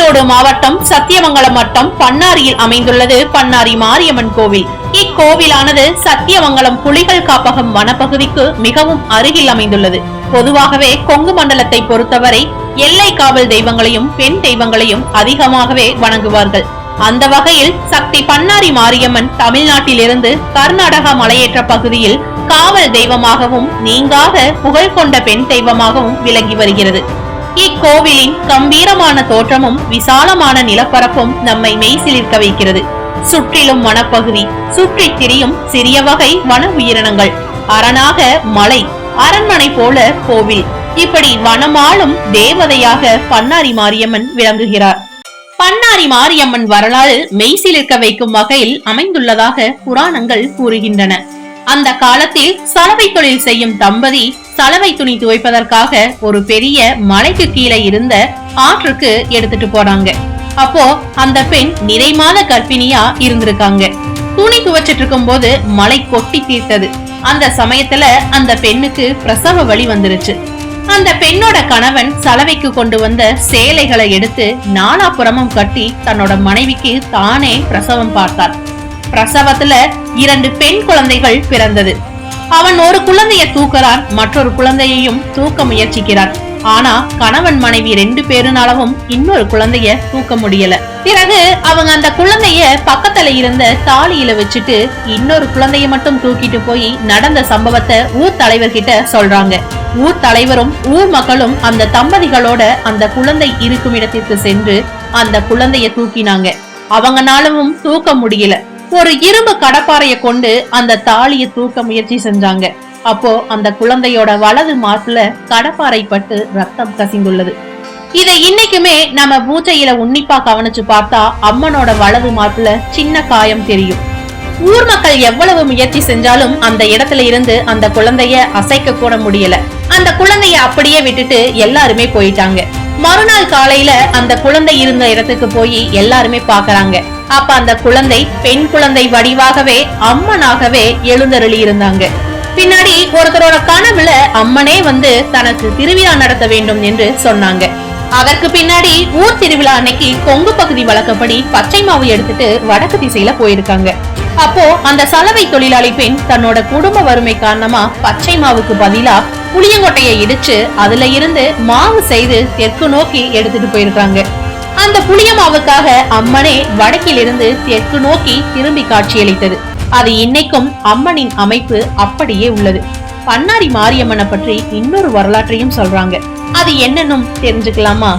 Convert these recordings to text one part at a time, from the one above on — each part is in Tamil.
ஈரோடு மாவட்டம் சத்தியமங்கலம் வட்டம் பன்னாரியில் அமைந்துள்ளது பன்னாரி மாரியம்மன் கோவில். இக்கோவிலானது சத்தியமங்கலம் புலிகள் காப்பகம் வனப்பகுதிக்கு மிகவும் அருகில் அமைந்துள்ளது. பொதுவாகவே கொங்கு மண்டலத்தை பொறுத்தவரை எல்லை காவல் தெய்வங்களையும் பெண் தெய்வங்களையும் அதிகமாகவே வணங்குவார்கள். அந்த வகையில் சக்தி பன்னாரி மாரியம்மன் தமிழ்நாட்டிலிருந்து கர்நாடகா மலையேற்ற பகுதியில் காவல் தெய்வமாகவும் நீங்காத புகழ் கொண்ட பெண் தெய்வமாகவும் விளங்கி வருகிறது. இக்கோவிலின் கம்பீரமான தோற்றமும் விசாலமான நிலப்பரப்பும் நம்மை மெய்சிலிர்க்க வைக்கிறது. சுற்றிலும் வனப்பகுதி சுற்றி திரியும் சிறிய வகை வன உயிரினங்கள் அரணாக மலை அரண்மனை போல கோவில். இப்படி வனமாலும் தேவதையாக பன்னாரி மாரியம்மன் விளங்குகிறார். பன்னாரி மாரியம்மன் வரலாறு மெய்சிலிருக்க வைக்கும் வகையில் அமைந்துள்ளதாக புராணங்கள் கூறுகின்றன. அந்த காலத்தில் சலவை தொழில் செய்யும் தம்பதி சலவை துணி துவைப்பதற்காக ஒரு பெரிய மலைக்கு கீழே இருந்த ஆற்றுக்கு எடுத்துட்டு போறாங்க அப்போ அந்த பெண் நிறைமான கர்ப்பிணியா இருந்திருக்காங்க. துணி துவைச்சிட்டு இருக்கும் போது மலை கொட்டி தீர்த்தது. அந்த சமயத்துல அந்த பெண்ணுக்கு பிரசவ வழி வந்துருச்சு. அந்த பெண்ணோட கணவன் சலவைக்கு கொண்டு வந்த சேலைகளை எடுத்து நாலாபுறமும் கட்டி தன்னோட மனைவிக்கு தானே பிரசவம் பார்த்தார். பிரசவத்துல இரண்டு பெண் குழந்தைகள் பிறந்தது. அவன் ஒரு குழந்தைய தூக்கிறான் மற்றொரு குழந்தையையும் தூக்க முயற்சிக்கிறான். ஆனா கணவன் மனைவி ரெண்டு பேருனாலவும் இன்னொரு குழந்தைய தூக்க முடியல. பிறகு அவங்க அந்த குழந்தைய பக்கத்துல இருந்த தாலியில வச்சுட்டு இன்னொரு குழந்தைய மட்டும் தூக்கிட்டு போய் நடந்த சம்பவத்தை ஊர் தலைவர்கிட்ட சொல்றாங்க. ஊர் தலைவரும் ஊர் மக்களும் அந்த தம்பதிகளோட அந்த குழந்தை இருக்கும் இடத்திற்கு சென்று அந்த குழந்தைய தூக்கினாங்க. அவங்கனாலவும் தூக்க முடியல. ஒரு இரும்பு கடப்பாறைய கொண்டு அந்த தாலியை தூக்க முயற்சி செஞ்சாங்க. அப்போ அந்த குழந்தையோட வலது மார்புல கடப்பாறை பட்டு ரத்தம் கசிந்துள்ளது. இதை இன்னைக்குமே நம்ம பூஜையில உன்னிப்பா கவனிச்சு பார்த்தா அம்மனோட வலது மார்புல சின்ன காயம் தெரியும். ஊர் மக்கள் எவ்வளவு முயற்சி செஞ்சாலும் அந்த இடத்துல இருந்து அந்த குழந்தைய அசைக்க கூட முடியல. அந்த குழந்தைய அப்படியே விட்டுட்டு எல்லாருமே போயிட்டாங்க. மறுநாள் காலையில அந்த குழந்தை இருந்த இடத்துக்கு போய் எல்லாருமே பாக்குறாங்க அப்ப அந்த குழந்தை பெண் குழந்தை வடிவாகவே அம்மனாகவே எழுந்தருளி இருந்தாங்க. பின்னாடி ஒருத்தரோட கனவுல அம்மனே வந்து தனக்கு திருவிழா நடத்த வேண்டும் என்று சொன்னாங்க. அதற்கு பின்னாடி ஊர் திருவிழா அன்னைக்கு கொங்கு பகுதி வழக்கப்படி பச்சை மாவு எடுத்துட்டு வடக்கு திசையில போயிருக்காங்க. அப்போ அந்த சலவை தொழிலாளி பெண் தன்னோட குடும்ப வறுமை காரணமா பச்சை மாவுக்கு பதிலா புளியங்கொட்டையை இடிச்சு அதுல இருந்து மாவு செய்து தெற்கு நோக்கி எடுத்துட்டு போயிருக்காங்க. அந்த புளிய மாவுக்காக அம்மனே வடக்கிலிருந்து தெற்கு நோக்கி திரும்பி காட்சியளித்தது. அது இன்னைக்கும் அம்மனின் அமைப்பு அப்படியே உள்ளது. பன்னாரி மாரியம்மனை பற்றி இன்னொரு வரலாற்றையும் சொல்றாங்க. அது என்னன்னும் தெரிஞ்சுக்கலாமா?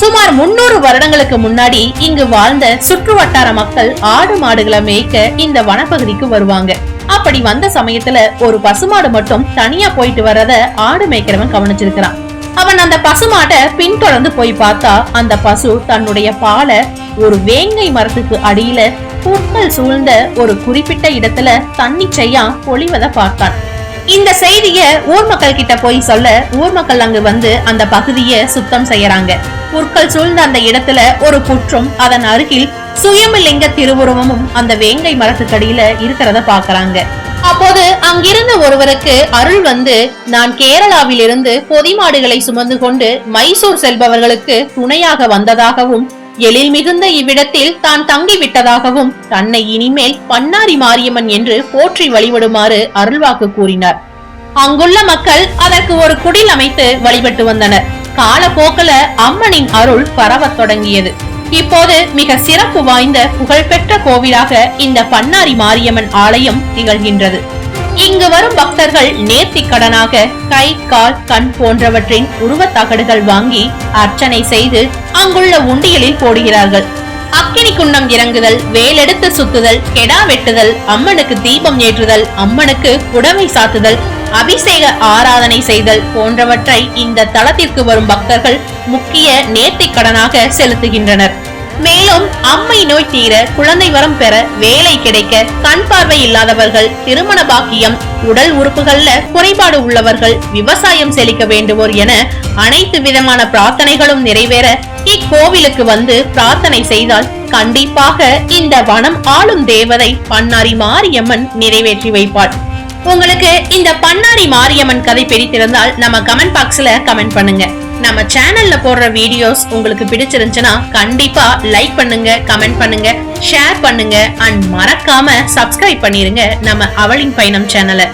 சுமார் முன்னூறு வருடங்களுக்கு முன்னாடி இங்கு வாழ்ந்த சுற்று வட்டார மக்கள் ஆடு மாடுகளை மேய்க்க இந்த வனப்பகுதிக்கு வருவாங்க. அப்படி வந்த சமயத்துல ஒரு பசுமாடு மட்டும் தனியா போயிட்டு வர்றத ஆடு மேய்க்கிறவன் கவனிச்சிருக்கிறான். அவன் அந்த பசுமாட்டை பின்தொடர்ந்து போய் பார்த்தா அந்த பசு தன்னுடைய பாலை ஒரு வேங்கை மரத்துக்கு அடியில புற்கள் சூழ்ந்த ஒரு குறிப்பிட்ட இடத்துல தண்ணி பொழிவத பார்த்தான். இந்த செய்திய ஊர் மக்கள் கிட்ட போய் சொல்ல ஊர் மக்கள் அங்கு வந்து அந்த பகுதியை சுத்தம் செய்யறாங்க. புற்கள் சூழ்ந்த அந்த இடத்துல ஒரு புற்றும் அதன் அருகில் சுயமலிங்க திருவுருவமும் அந்த வேங்கை மரத்துக்கடியில இருக்கிறத பாக்குறாங்க அப்போது அங்கிருந்த ஒருவருக்கு அருள் வந்து நான் கேரளாவிலிருந்து பொதி மாடுகளை சுமந்து கொண்டு மைசூர் செல்பவர்களுக்கு துணையாக வந்ததாகவும் எழில் மிகுந்த இவ்விடத்தில் தான் தங்கி விட்டதாகவும் தன்னை இனிமேல் பன்னாரி மாரியம்மன் என்று போற்றி வழிபடுமாறு அருள்வாக்கு கூறினார். அங்குள்ள மக்கள் அதற்கு ஒரு குடில் அமைத்து வழிபட்டு வந்தனர். காலப்போக்கில அம்மனின் அருள் பரவத் தொடங்கியது. இப்போது மிக சிறப்பு வாய்ந்த புகழ்பெற்ற கோவிலாக இந்த பன்னாரி மாரியம்மன் ஆலயம் திகழ்கின்றது. இங்கு வரும் பக்தர்கள் நேர்த்திக் கடனாக கை கால் கண் போன்றவற்றின் உருவத் தகடுகள் வாங்கி அர்ச்சனை செய்து அங்குள்ள உண்டியலில் போடுகிறார்கள். அக்கினி குண்டம் இறங்குதல் வேலெடுத்து சுத்துதல் கெடா வெட்டுதல் அம்மனுக்கு தீபம் ஏற்றுதல் அம்மனுக்கு புடவை சாத்துதல் அபிஷேக ஆராதனை செய்தல் போன்றவற்றை இந்த தளத்திற்கு வரும் பக்தர்கள் முக்கிய நேர்த்திக் கடனாக செலுத்துகின்றனர். மேலும் அம்மை நோய் தீர குழந்தை வரம் பெற வேலை கிடைக்க கண் பார்வை இல்லாதவர்கள் திருமண பாக்கியம் உடல் உறுப்புகள்ல குறைபாடு உள்ளவர்கள் விவசாயம் செழிக்க வேண்டுவோர் என அனைத்து விதமான பிரார்த்தனைகளும் நிறைவேற இக்கோவிலுக்கு வந்து பிரார்த்தனை செய்தால் கண்டிப்பாக இந்த வனம் ஆளும் தேவதை பன்னாரி மாரியம்மன் நிறைவேற்றி வைப்பாள். உங்களுக்கு இந்த பன்னாரி மாரியம்மன் கதை பிடித்திருந்தால் நம்ம கமெண்ட் பாக்ஸ்ல கமெண்ட் பண்ணுங்க. நம்ம சேனல்ல போடுற வீடியோஸ் உங்களுக்கு பிடிச்சிருந்துச்சுன்னா கண்டிப்பா லைக் பண்ணுங்க கமெண்ட் பண்ணுங்க ஷேர் பண்ணுங்க அண்ட் மறக்காம சப்ஸ்கிரைப் பண்ணிருங்க நம்ம அவளின் பயணம் சேனலை